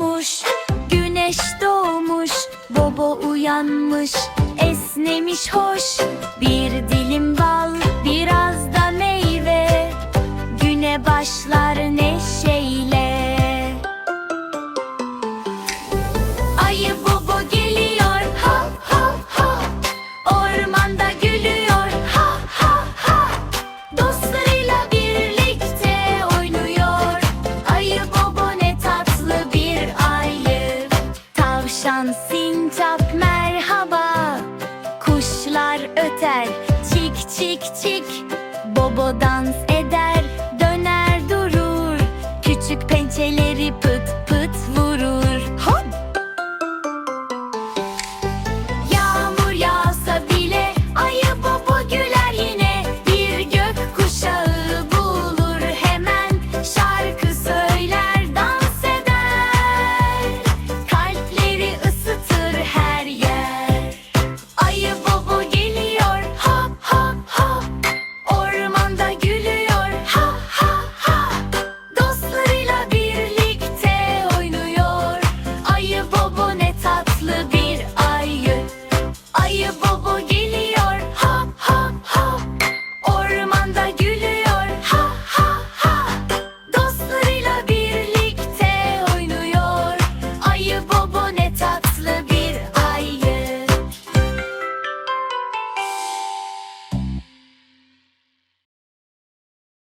olmuş Güneş doğmuş Bobo uyanmış Esnemiş hoş. Bir dilim bal Biraz da meyve Güne başlar ne çik çik Bobo dans